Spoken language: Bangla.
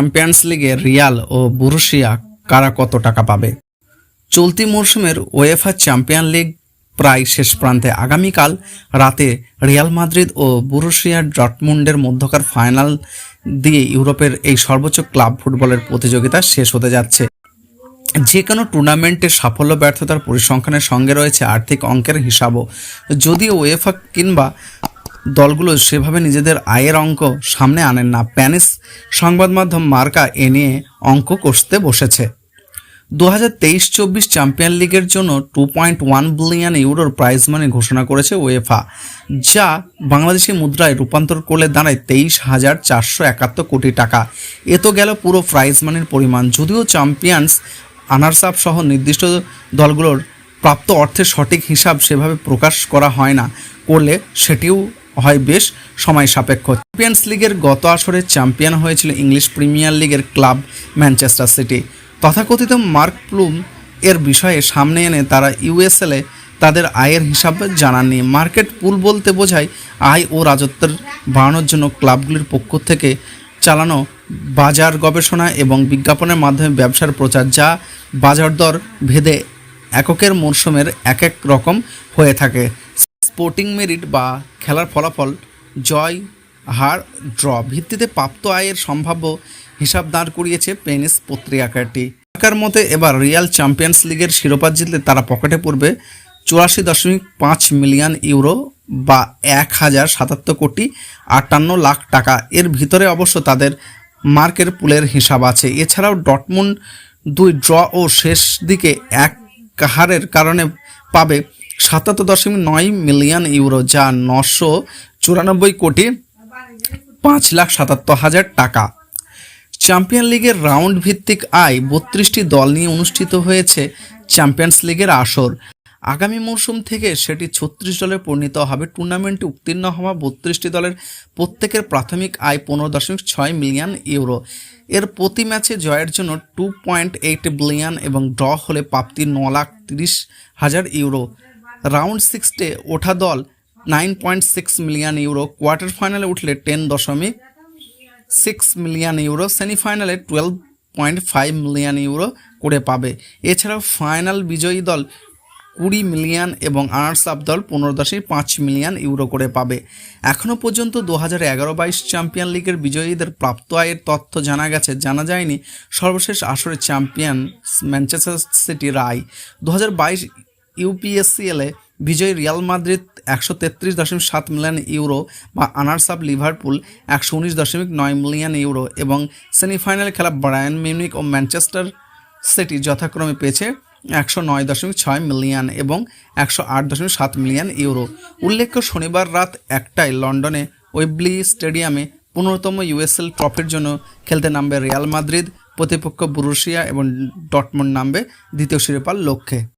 চ্যাম্পিয়ন্স লিগে রিয়াল ও বুরুশিয়া কারা কত টাকা পাবে? চলতি মরশুমের ওয়েফা চ্যাম্পিয়ন লিগ প্রায় শেষ প্রান্তে আগামীকাল রাতে রিয়াল মাদ্রিদ ও বুরুশিয়া ডটমুন্ডের মধ্যকার ফাইনাল দিয়ে ইউরোপের এই সর্বোচ্চ ক্লাব ফুটবলের প্রতিযোগিতা শেষ হতে যাচ্ছে। যে কোনো টুর্নামেন্টের সাফল্য, ব্যর্থতার পরিসংখ্যানের সঙ্গে রয়েছে আর্থিক অঙ্কের হিসাবও। যদিও ওয়েফা কিংবা দলগুলো সেভাবে নিজেদের আয়ের অঙ্ক সামনে আনেন না। প্যানিস সংবাদ মাধ্যম মার্কা এ নিয়ে অঙ্ক কষতে বসেছে। দু হাজার তেইশ চব্বিশ চ্যাম্পিয়ন লিগের জন্য টু পয়েন্ট ওয়ান বিলিয়ন ইউরোর প্রাইজ মানি ঘোষণা করেছে ওয়েফা যা বাংলাদেশি মুদ্রায় রূপান্তর করলে দাঁড়ায় তেইশ হাজার চারশো একাত্তর কোটি টাকা। এ তো গেল পুরো প্রাইজ মানির পরিমাণ। যদিও চ্যাম্পিয়ন্স আনার্স আপ সহ নির্দিষ্ট দলগুলোর প্রাপ্ত অর্থের সঠিক হিসাব সেভাবে প্রকাশ করা হয় না, করলে সেটিও হয় বেশ সময় সাপেক্ষ। চ্যাম্পিয়ন্স লিগের গত আসরে চ্যাম্পিয়ন হয়েছিল ইংলিশ প্রিমিয়ার লিগের ক্লাব ম্যানচেস্টার সিটি। তথাকথিত মার্ক প্লুম এর বিষয়ে সামনে এনে তারা ইউএসএলে তাদের আয়ের হিসাব জানাননি। মার্কেট পুল বলতে বোঝায় আয় ও রাজত্বের বাড়ানোর জন্য ক্লাবগুলির পক্ষ থেকে চালানো বাজার গবেষণা এবং বিজ্ঞাপনের মাধ্যমে ব্যবসার প্রচার, যা বাজার দর ভেদে এককের মরশুমের এক এক রকম হয়ে থাকে। স্পোর্টিং মেরিট বা খেলার ফলাফল জয়, হার, ড্র ভিত্তিতে প্রাপ্ত আয়ের সম্ভাব্য হিসাব দাঁড় করিয়েছে পেনিস পত্রিকাটি। সরকার মতে এবার রিয়াল চ্যাম্পিয়ন্স লিগের শিরোপা জিতলে তারা পকেটে পড়বে চুরাশি দশমিক পাঁচ মিলিয়ন ইউরো বা এক হাজার সাতাত্তর কোটি আটান্ন লাখ টাকা। এর ভিতরে অবশ্য তাদের মার্কের পুলের হিসাব আছে। এছাড়াও ডটমুন্ড দুই ড্র ও শেষ দিকে এক হারের কারণে পাবে সাতাত্তর দশমিক নয় মিলিয়ন ইউরো, যা নশো চুরানব্বই কোটি পাঁচ লাখ সাতাত্তর হাজার টাকা। চ্যাম্পিয়ন লিগের রাউন্ড ভিত্তিক আয় বত্রিশটি দল নিয়ে অনুষ্ঠিত হয়েছে চ্যাম্পিয়ন্স লিগের আসর। আগামী মরশুম থেকে সেটি ছত্রিশ দলে পরিণত হবে। টুর্নামেন্টে উত্তীর্ণ হওয়া বত্রিশটি দলের প্রত্যেকের প্রাথমিক আয় পনেরো দশমিক ছয় মিলিয়ন ইউরো। এর প্রতি ম্যাচে জয়ের জন্য টু পয়েন্ট এইট বিলিয়ন এবং ড্র হলে প্রাপ্তি ন লাখ তিরিশ হাজার ইউরো। রাউন্ড সিক্সটে ওঠা দল nine point six million euro quarter ফাইনালে উঠলে টেন দশমিক সিক্স মিলিয়ন ইউরো সেমিফাইনালে twelve point five million euro করে পাবে। এছাড়াও ফাইনাল বিজয়ী দল কুড়ি মিলিয়ন এবং আনার্স আপ দল পনেরো দশমিক পাঁচ মিলিয়ন ইউরো করে পাবে। এখনও পর্যন্ত দু হাজার এগারো বাইশ চ্যাম্পিয়ন লিগের বিজয়ীদের প্রাপ্ত আয়ের তথ্য জানা গেছে, জানা যায়নি সর্বশেষ আসরে চ্যাম্পিয়ন ম্যানচেস্টার সিটির আয়। দু হাজার বাইশ ইউপিএসসিএলে বিজয়ী রিয়াল মাদ্রিদ একশো তেত্রিশ দশমিক সাত মিলিয়ন ইউরো বা আনার্স আপ লিভারপুল একশো উনিশ দশমিক নয় মিলিয়ন ইউরো এবং সেমিফাইনালে খেলা ব্রায়ান মিউনিক ও ম্যানচেস্টার সিটি যথাক্রমে পেয়েছে একশো নয় দশমিক ছয় মিলিয়ন এবং একশো আট দশমিক সাত মিলিয়ন ইউরো। উল্লেখ্য, শনিবার রাত একটায় লন্ডনে ওয়েবলি স্টেডিয়ামে পনেরোতম ইউএসএল ট্রফির জন্য খেলতে নামবে রিয়াল মাদ্রিদ, প্রতিপক্ষ বুরুশিয়া এবং ডটমন্ড নামবে দ্বিতীয় শিরোপার লক্ষ্যে।